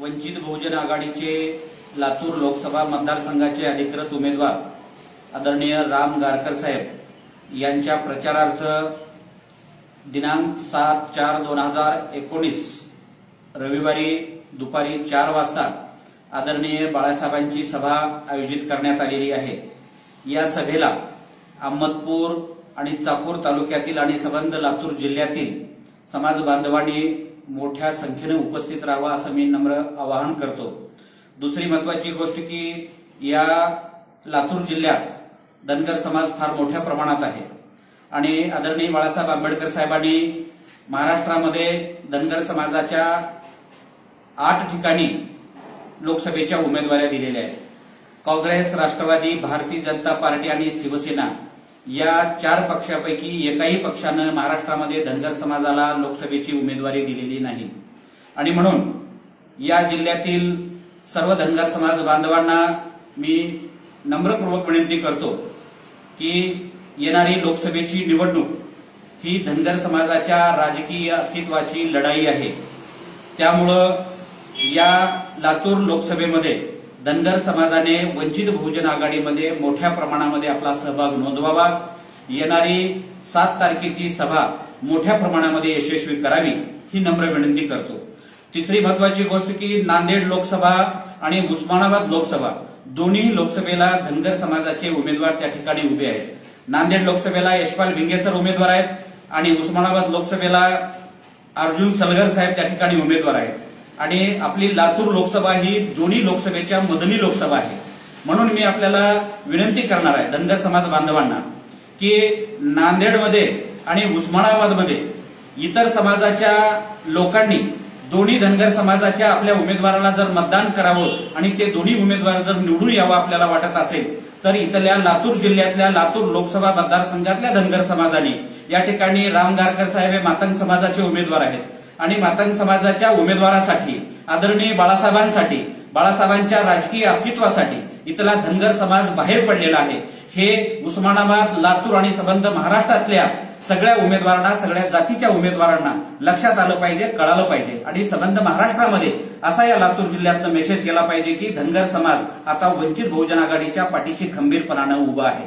वंचित बहुजन आघाडीचे लातूर लोकसभा मतदारसंघाचे अधिकृत उमेदवार आदरणीय राम गारकर साहेब यांच्या प्रचारार्थ दिनांक सात चार दोन हजार एकोणीस रविवारी दुपारी चार वाजता आदरणीय बाळासाहेबांची सभा आयोजित करण्यात आलेली आहे. या सभेला अहमदपूर आणि चाकूर तालुक्यातील आणि संबंध लातूर जिल्ह्यातील समाज बांधवांनी मोठ्या संख्येने उपस्थित राहावं असं मी नम्र आवाहन करतो. दुसरी महत्वाची गोष्ट की या लातूर जिल्ह्यात धनगर समाज फार मोठ्या प्रमाणात आहे. आणि आदरणीय बाळासाहेब आंबेडकर साहेबांनी महाराष्ट्रामध्ये धनगर समाजाच्या आठ ठिकाणी लोकसभेच्या उमेदवाऱ्या दिलेल्या आहेत. काँग्रेस राष्ट्रवादी भारतीय जनता पार्टी आणि शिवसेना या चार पक्षापैकी एकाही पक्षानं महाराष्ट्रामध्ये धनगर समाजाला लोकसभेची उमेदवारी दिलेली नाही. आणि म्हणून या जिल्ह्यातील सर्व धनगर समाज बांधवांना मी नम्रपूर्वक विनंती करतो की येणारी लोकसभेची निवडणूक ही धनगर समाजाच्या राजकीय अस्तित्वाची लढाई आहे. त्यामुळं या लातूर लोकसभेमध्ये धनगर समाजाने वंचित बहुजन आघाडीमध्ये मोठ्या प्रमाणामध्ये आपला सहभाग नोंदवावा. येणारी सात तारखेची सभा मोठ्या प्रमाणामध्ये यशस्वी करावी ही नम्र विनंती करतो. तिसरी महत्वाची गोष्ट की नांदेड लोकसभा आणि उस्मानाबाद लोकसभा दोन्ही लोकसभेला धनगर समाजाचे उमेदवार त्या ठिकाणी उभे आहेत. नांदेड लोकसभेला यशपाल भिंगेसर उमेदवार आहेत आणि उस्मानाबाद लोकसभेला अर्जुन सलगर साहेब त्या ठिकाणी उमेदवार आहेत. आणि आपली लातूर लोकसभा ही दोन्ही लोकसभेच्या मधली लोकसभा आहे. म्हणून मी आपल्याला विनंती करणार आहे धनगर समाज बांधवांना की नांदेडमध्ये आणि उस्मानाबादमध्ये इतर समाजाच्या लोकांनी दोन्ही धनगर समाजाच्या आपल्या उमेदवाराला जर मतदान करावं आणि ते दोन्ही उमेदवार जर निवडून यावं आपल्याला वाटत असेल तर इथल्या लातूर जिल्ह्यातल्या लातूर लोकसभा मतदारसंघातल्या धनगर समाजाने या ठिकाणी राम गारकर साहेब हे मातंग समाजाचे उमेदवार आहेत. आणि मातंग समाजाच्या उमेदवारासाठी आदरणीय बाळासाहेबांसाठी बाळासाहेबांच्या राजकीय अस्तित्वासाठी इथला धनगर समाज बाहेर पडलेला आहे. हे उस्मानाबाद लातूर आणि संबंध महाराष्ट्रातल्या सगळ्या उमेदवारांना सगळ्या जातीच्या उमेदवारांना लक्षात आलं पाहिजे कळालं पाहिजे. आणि संबंध महाराष्ट्रामध्ये असा या लातूर जिल्ह्यातनं मेसेज गेला पाहिजे की धनगर समाज आता वंचित बहुजन आघाडीच्या पाठीशी खंबीरपणानं उभा आहे.